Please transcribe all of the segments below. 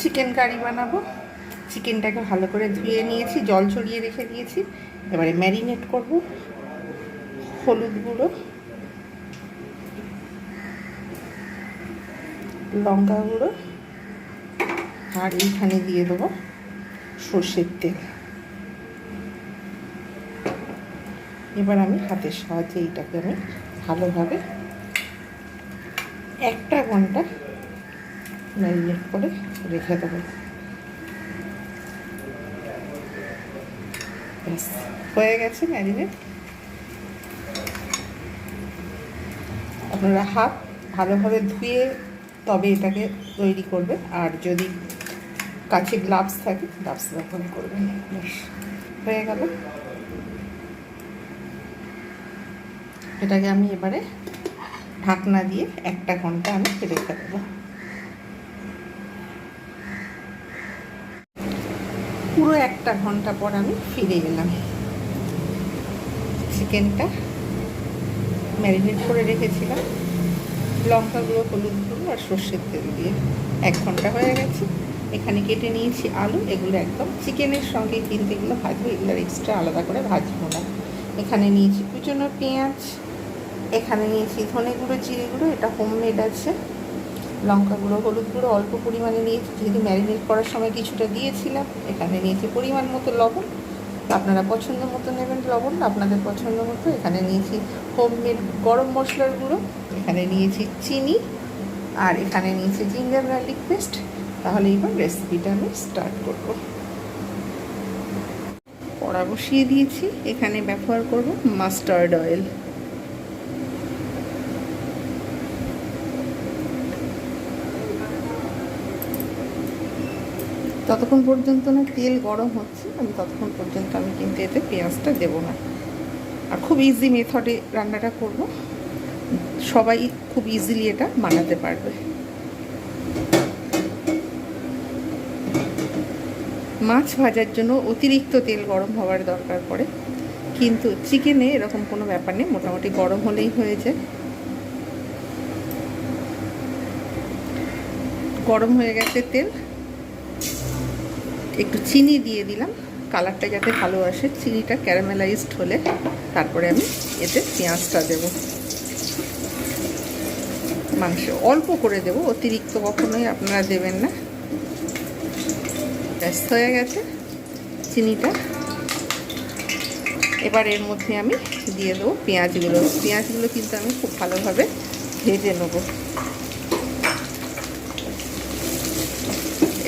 Chicken curry বানাবো। চিকেনটাকে ভালো করে ধুয়ে নিয়েছি, জল ছড়িয়ে রেখে দিয়েছি। এবারে ম্যারিনেট করব হলুদ গুঁড়ো, লঙ্কা গুঁড়ো, আর এইখানে দিয়ে দেবো সর্ষের তেল। এবার আমি হাতের সাহায্যে এইটাকে আমি ভালোভাবে একটা ঘণ্টা ম্যারিনেট করে রেখে দেবো। ব্যাস, হয়ে গেছে ম্যারিনেট। আপনারা হাত ভালোভাবে ধুয়ে তবে এটাকে তৈরি করবে আর যদি কাছে গ্লাভস থাকে, গ্লাভস ব্যবহার করবেন। হয়ে গেল। এটাকে আমি এবারে ঢাকনা দিয়ে একটা ঘণ্টা আমি রেখে দেবো। পুরো একটা ঘণ্টা পর আমি ফিরে এলাম। চিকেনটা ম্যারিনেট করে রেখেছিলাম। লঙ্কা গুঁড়ো হলুদ গুঁড়ো আর সর্ষের তেল দিয়ে। এক ঘণ্টা হয়ে গেছে। এখানে কেটে নিয়েছি আলু। এগুলো একদম চিকেনের সঙ্গে কিন্তু এগুলো ভাজবো। এগুলোর এক্সট্রা আলাদা করে ভাজবো না। এখানে নিয়েছি কুচনো পেঁয়াজ। এখানে নিয়েছি ধনে গুঁড়ো, জিরে গুঁড়ো। এটা হোমমেড আছে। লঙ্কা গুঁড়ো হলুদ গুঁড়ো অল্প পরিমাণে নিয়েছি। যেহেতু ম্যারিনেট করার সময় কিছুটা দিয়েছিলাম, এখানে নিয়েছি পরিমাণ মতো লবণ। আপনারা পছন্দ মতো নেবেন লবণ, আপনাদের পছন্দ মতো এখানে নিয়েছি হোমমেড গরম মশলার গুঁড়ো, এখানে নিয়েছি চিনি, আর এখানে নিয়েছি জিঞ্জার গার্লিক পেস্ট। তাহলে এবার রেসিপিটা আমি স্টার্ট করব। কড়া বসিয়ে দিয়েছি, এখানে ব্যবহার করব মাস্টার্ড অয়েল। ততক্ষণ পর্যন্ত না তেল গরম হচ্ছে, আমি ততক্ষণ পর্যন্ত আমি কিন্তু এতে পেঁয়াজটা দেবো না। আর খুব ইজি মেথডে রান্নাটা করব। সবাই খুব ইজিলি এটা বানাতে পারবে। মাছ ভাজার জন্য অতিরিক্ত তেল গরম হওয়ার দরকার পড়ে, কিন্তু চিকেনে এরকম কোনো ব্যাপার নেই, মোটামুটি গরম হলেই হয়ে যায়। গরম হয়ে গেছে তেল। একটু চিনি দিয়ে দিলাম। কালারটা যাতে ভালো আসে, চিনিটা ক্যারামেলাইজড হলে তারপরে আমি এতে পেঁয়াজটা দেব। মাংস অল্প করে দেব, অতিরিক্ত কখনোই আপনারা দেবেন না। ব্যস্ত হয়ে গেছে চিনিটা। এবার এর মধ্যে আমি দিয়ে দেবো পেঁয়াজগুলো। পেঁয়াজগুলো কিন্তু আমি খুব ভালোভাবে ভেজে নেব।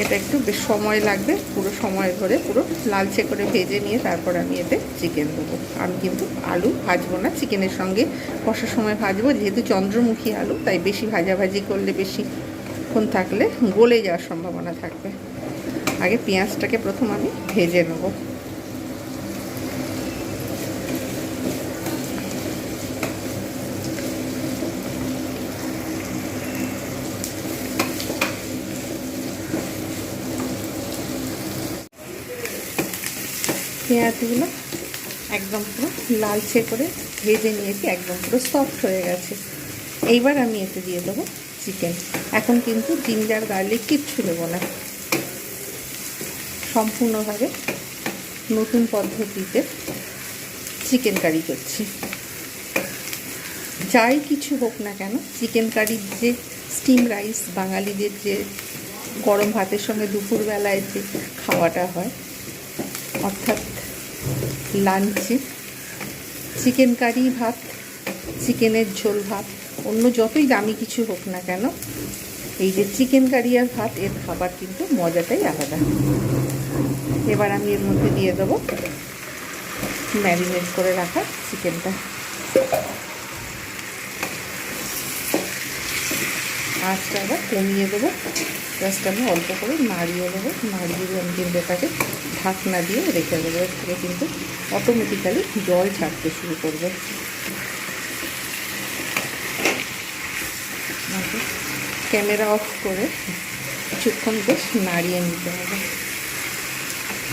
এটা একটু বেশ সময় লাগবে, পুরো সময় ধরে পুরো লালচে করে ভেজে নিয়ে তারপর আমি এতে চিকেন দেবো। আমি কিন্তু আলু ভাজবো না চিকেনের সঙ্গে কষার সময় ভাজবো, যেহেতু চন্দ্রমুখী আলু, তাই বেশি ভাজাভাজি করলে বেশি বেশিক্ষণ থাকলে গলে যাওয়ার সম্ভাবনা থাকবে। আগে পেঁয়াজটাকে প্রথম আমি ভেজে নেব। পেঁয়াজগুলো একদম পুরো লালচে করে ভেজে নিয়েছি, একদম পুরো সফট হয়ে গেছে। এইবার আমি এতে দিয়ে দেবো চিকেন এখন কিন্তু জিঞ্জার গার্লিক কিচ্ছু দেবো না। সম্পূর্ণভাবে নতুন পদ্ধতিতে চিকেন কারি করছি। যাই কিছু হোক না কেন চিকেন কারির যে স্টিম রাইস বাঙালিদের যে গরম ভাতের সঙ্গে দুপুরবেলায় যে খাওয়াটা হয়, অর্থাৎ লাঞ্চে, চিকেন কারি ভাত, চিকেনের ঝোল ভাত, অন্য যতই দামি কিছু হোক না কেন, এই যে চিকেন কারি আর ভাত, এর খাবার কিন্তু মজাটাই আলাদা। এবার আমি এর মধ্যে দিয়ে দেবো ম্যারিনেট করে রাখা চিকেনটা। আঁচটা আবার কমিয়ে দেবো। জাস্ট আমি অল্প করে নাড়িয়ে দেবো, নাড়িয়ে আমি কিন্তু এটাকে ঢাকনা দিয়ে রেখে দেবো এর থেকে কিন্তু অটোমেটিক্যালি জল ছাড়তে শুরু করবে। ক্যামেরা অফ করে কিছুক্ষণ বেশ নাড়িয়ে নিতে হবে।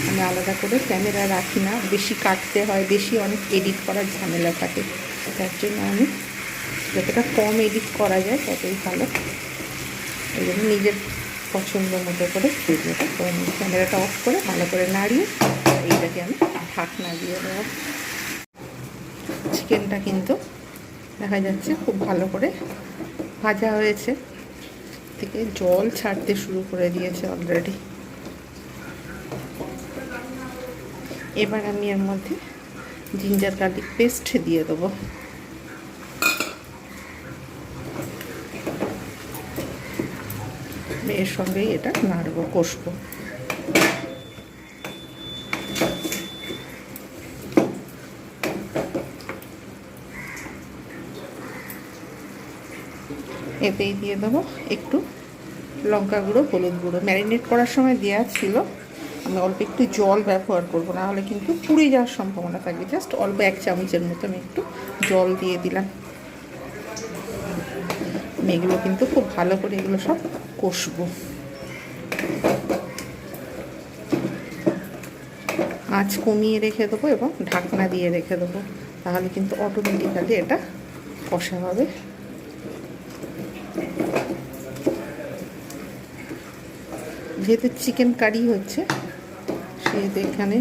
আমি আলাদা করে ক্যামেরা রাখি না, বেশি কাটতে হয়, বেশি অনেক এডিট করার ঝামেলা থাকে। তার জন্য আমি যতটা কম এডিট করা যায় ততই ভালো। এই জন্য নিজের পছন্দ মতো করে ভিডিওটা ক্যামেরাটা অফ করে ভালো করে নাড়িয়ে এইটাকে আমি ঢাকনা দিয়ে দেবো। চিকেনটা কিন্তু দেখা যাচ্ছে খুব ভালো করে ভাজা হয়েছে। থেকে জল ছাড়তে শুরু করে দিয়েছে অলরেডি এবার আমি এর মধ্যে জিঞ্জার গার্লিক পেস্ট দিয়ে দেবো। এর সঙ্গেই এটা নাড়বো, কষবো। এতেই দিয়ে দেবো একটু লঙ্কা গুঁড়ো, হলুদ গুঁড়ো। ম্যারিনেট করার সময় দেওয়া ছিল আমি অল্প একটু জল ব্যবহার করব, না হলে কিন্তু পুড়ে যাওয়ার সম্ভাবনা থাকবে। জাস্ট অল্প এক চামচের মতো আমি একটু জল দিয়ে দিলাম। আমি এগুলো কিন্তু খুব ভালো করে এগুলো সব কষবো। আঁচ কমিয়ে রেখে দেবো এবং ঢাকনা দিয়ে রেখে দেবো। তাহলে কিন্তু অটোমেটিক্যালি এটা কষা হবে। যেহেতু চিকেন কারি হচ্ছে, সেহেতু এখানে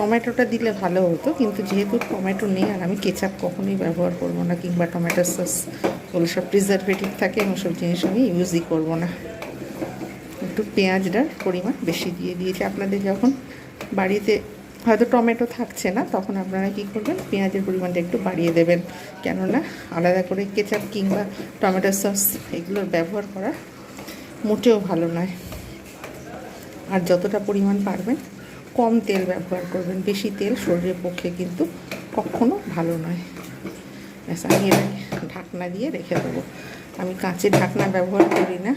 টমেটোটা দিলে ভালো হতো, কিন্তু যেহেতু টমেটো নেই আর আমি কেচাপ কখনোই ব্যবহার করব না, কিংবা টমেটো সস ওগুলো সব প্রিজারভেটিভ থাকে এবং সব জিনিস আমি ইউজই করব না। একটু পেঁয়াজটার পরিমাণ বেশি দিয়ে দিয়েছি। আপনাদের যখন বাড়িতে হয়তো টমেটো থাকছে না, তখন আপনারা কি করবেন? পেঁয়াজের পরিমাণটা একটু বাড়িয়ে দেবেন। কেননা আলাদা করে কেচাপ কিংবা টমেটো সস এগুলোর ব্যবহার করা মোটেও ভালো নয়। আর যতটা পরিমাণ পারবেন কম তেল ব্যবহার করবেন, বেশি তেল শরীরের পক্ষে কিন্তু কখনো ভালো নয়। ব্যাস, আমি এটাকে ঢাকনা দিয়ে রেখে দেবো। আমি কাঁচের ঢাকনা ব্যবহার করি না,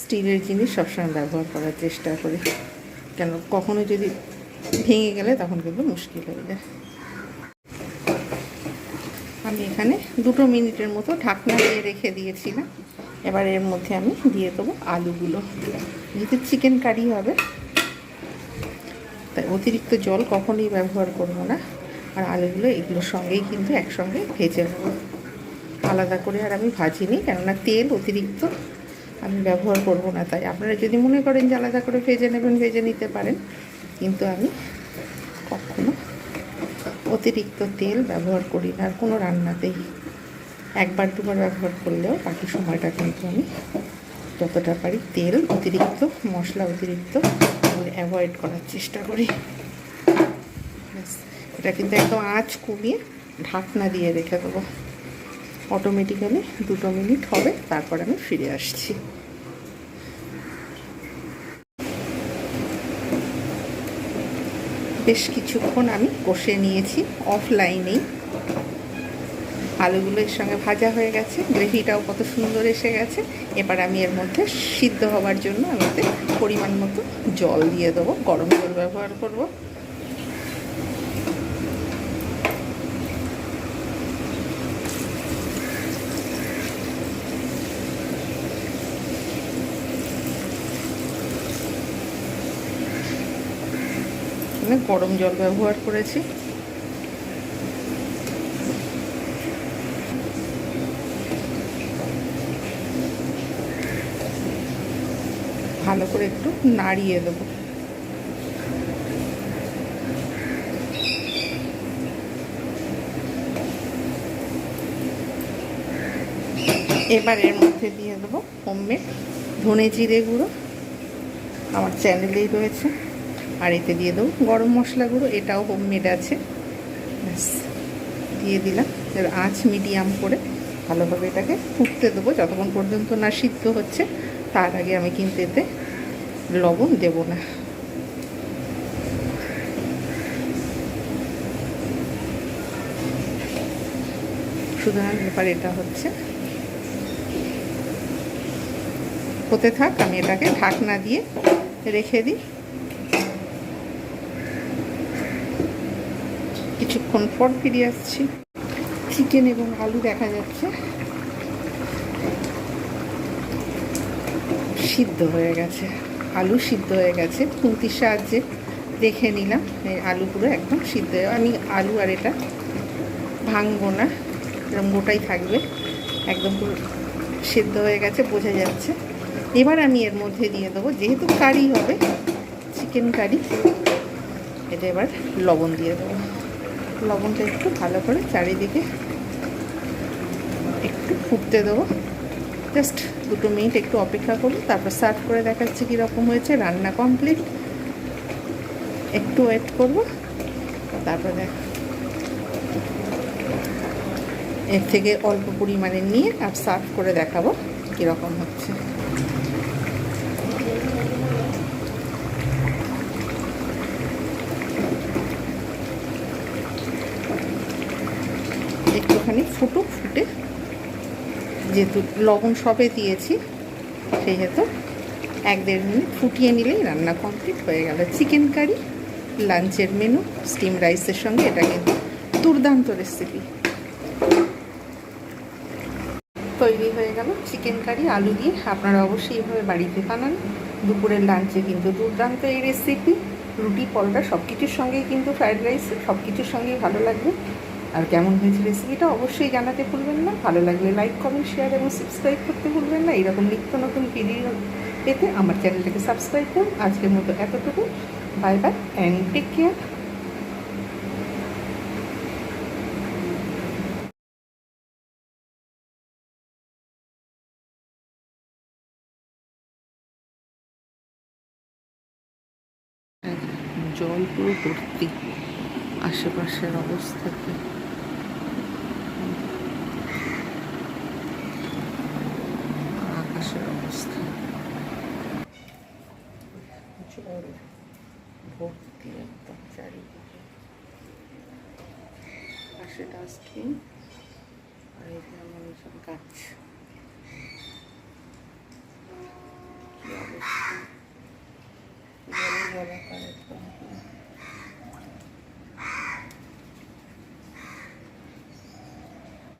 স্টিলের জিনিস সবসময় ব্যবহার করার চেষ্টা করি। কেন, কখনো যদি ভেঙে গেলে তখন কিন্তু মুশকিল হয়ে যায়। আমি এখানে দুটো মিনিটের মতো ঢাকনা দিয়ে রেখে দিয়েছিলাম। এবার এর মধ্যে আমি দিয়ে দেবো আলুগুলো। যেহেতু চিকেন কারি হবে তাই অতিরিক্ত জল কখনোই ব্যবহার করব না। আর আলুগুলো এগুলোর সঙ্গেই কিন্তু একসঙ্গে ভেজে নেব। আলাদা করে আর আমি ভাজিনি, কেননা তেল অতিরিক্ত আমি ব্যবহার করব না তাই। আপনারা যদি মনে করেন যে আলাদা করে ভেজে নেবেন, ভেজে নিতে পারেন। কিন্তু আমি কখনো অতিরিক্ত তেল ব্যবহার করি না, আর কোনো রান্নাতেই একবার দুবার ব্যবহার করলেও বাকি সময়টা কিন্তু আমি যতটা পারি তেল অতিরিক্ত, মশলা অতিরিক্ত অ্যাভয়েড করার চেষ্টা করি। এটা কিন্তু একদম আঁচ কমিয়ে ঢাকনা দিয়ে রেখে দেবো। অটোমেটিক্যালি দুটো মিনিট হবে, তারপর আমি ফিরে আসছি। বেশ কিছুক্ষণ আমি কষে নিয়েছি অফলাইনেই আলুগুলো এর সঙ্গে ভাজা হয়ে গেছে। গ্রেভিটাও কত সুন্দর এসে গেছে। এবার আমি এর মধ্যে সিদ্ধ হওয়ার জন্য আমি এতে পরিমাণ মতো জল দিয়ে দেবো। গরম জল ব্যবহার করব। গরম জল ব্যবহার করেছি। ভালো করে একটু নাড়িয়ে দেবো। এবার এর মধ্যে দিয়ে দেবো হোমমেড ধনে জিরে গুঁড়ো। আমার চ্যানেলেই রয়েছে। আর এতে দিয়ে দেবো গরম মশলা গুঁড়ো, এটাও হোমমেড আছে। ব্যাস, দিয়ে দিলাম। এর আঁচ মিডিয়াম করে ভালোভাবে এটাকে ফুটতে দেবো। যতক্ষণ পর্যন্ত না সিদ্ধ হচ্ছে, তার আগে আমি কিন্তু এতে লবণ দেব না। সুতরাং ব্যাপার এটা হচ্ছে। হতে থাক, আমি এটাকে ঢাকনা দিয়ে রেখে দিই। কিছুক্ষণ পর ফিরে আসছি। চিকেন এবং আলু দেখা যাচ্ছে। সিদ্ধ হয়ে গেছে। আলু সিদ্ধ হয়ে গেছে। খুন্তির সাহায্যে দেখে নিলাম। আলু পুরো একদম সিদ্ধ আমি আলু আর এটা ভাঙবো না। এরকম গোটাই থাকবে। একদম পুরো সিদ্ধ হয়ে গেছে, বোঝা যাচ্ছে। এবার আমি এর মধ্যে দিয়ে দেবো, যেহেতু কারি হবে চিকেন কারি এটা এবার লবণ দিয়ে দেবো। লবণটা একটু ভালো করে চারিদিকে একটু ফুটতে দেবো। জাস্ট দুটো মিনিট একটু অপেক্ষা করুন, তারপর সার্ভ করে দেখাচ্ছি কীরকম হয়েছে, রান্না কমপ্লিট। একটু ওয়েট করব, তারপরে দেখ। এর থেকে অল্প পরিমাণে নিয়ে আর সার্ভ করে দেখাবো কীরকম হচ্ছে। একটুখানি ফুটুক, ফুটে। যেহেতু লবণ সবে দিয়েছি, সেহেতু এক দেড় মিনিট ফুটিয়ে নিলেই রান্না কমপ্লিট হয়ে গেল। চিকেন কারি, লাঞ্চের মেনু, স্টিম রাইসের সঙ্গে এটা কিন্তু দুর্দান্ত রেসিপি তৈরি হয়ে গেল চিকেন কারি, আলু দিয়ে। আপনারা অবশ্যই এইভাবে বাড়িতে বানান। দুপুরের লাঞ্চে কিন্তু দুর্দান্ত এই রেসিপি রুটি, পরোটা সব কিছুর সঙ্গেই কিন্তু ফ্রাইড রাইস সব কিছুর সঙ্গেই ভালো লাগবে। আর কেমন হয়েছে রেসিপিটা অবশ্যই জানাতে ভুলবেন না। ভালো লাগলে লাইক কমেন্ট শেয়ার এবং সাবস্ক্রাইব করতে ভুলবেন না। এরকম নিত্য নতুন ভিডিও পেতে আমার চ্যানেলটাকে সাবস্ক্রাইব করুন। আজকের মতো এতটুকু। Bye bye and take care জল পুরো ভর্তি। আশেপাশের অবস্থাতে আকাশের অবস্থা জল ভর্তি একদম চারিদিকে পাশে ডাস্টবিন আর এখানে মনে এইসব গাছ। কি অবস্থা?